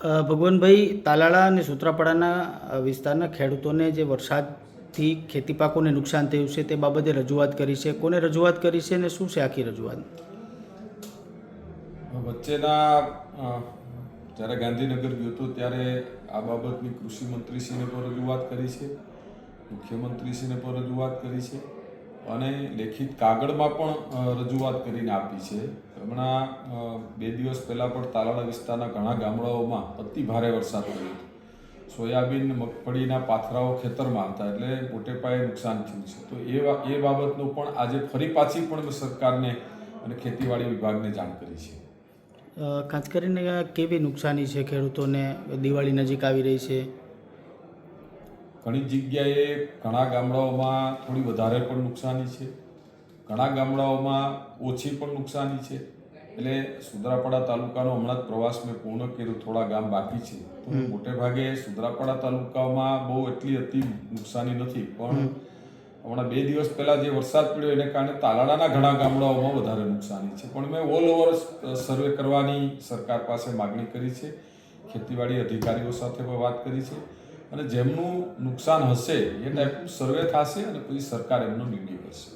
ભગવાનભાઈ તાલાળા અને સુત્રાપાડાના વિસ્તારના ખેડૂતોને જે વરસાદથી ખેતી પાકોને નુકસાન થયું છે તે બાબતે રજૂઆત કરી છે. કોને રજૂઆત કરી છે અને શું છે આખી રજૂઆત? વચ્ચેના જ્યારે ગાંધીનગર ગયો હતો ત્યારે આ બાબતની કૃષિ મંત્રીશ્રીને પણ રજૂઆત કરી છે. મુખ્યમંત્રીશ્રીને પણ રજૂઆત કરી છે. અને લેખિત કાગળમાં પણ રજૂઆત કરીને આપી છે. હમણાં બે દિવસ પહેલાં પણ તાલાળા વિસ્તારના ઘણા ગામડાઓમાં અતિ ભારે વરસાદ પડ્યો હતો. સોયાબીન, મગફળીના પાથરાઓ ખેતરમાં હતા એટલે મોટે પાયે નુકસાન થયું છે. તો એ એ બાબતનું પણ આજે ફરી પાછી પણ સરકારને અને ખેતીવાડી વિભાગને જાણ કરી છે. ખાસ કરીને કેવી નુકસાની છે ખેડૂતોને? દિવાળી નજીક આવી રહી છે. ઘણી જગ્યાએ ઘણા ગામડાઓમાં થોડી વધારે પણ નુકસાની છે. ઘણા ગામડાઓમાં ઓછી પણ નુકસાની છે. એટલે સુદ્રાપાડા તાલુકાનો હમણાં જ પ્રવાસ મેં પૂર્ણ કર્યો થોડા ગામ બાકી છે. તો મોટે ભાગે સુદ્રાપાડા તાલુકામાં બહુ એટલી અતિ નુકસાની નથી. પણ હમણાં બે દિવસ પહેલા જે વરસાદ પડ્યો એને કારણે તાલાળાના ઘણા ગામડાઓમાં વધારે નુકસાની છે. પણ મેં ઓલ ઓવર સર્વે કરવાની સરકાર પાસે માગણી કરી છે. ખેતીવાડી અધિકારીઓ સાથે પણ વાત કરી છે. અને જેમનું નુકસાન હશે એ ટાઈપનું સર્વે થશે અને પછી સરકાર એમનો નિર્ણય કરશે.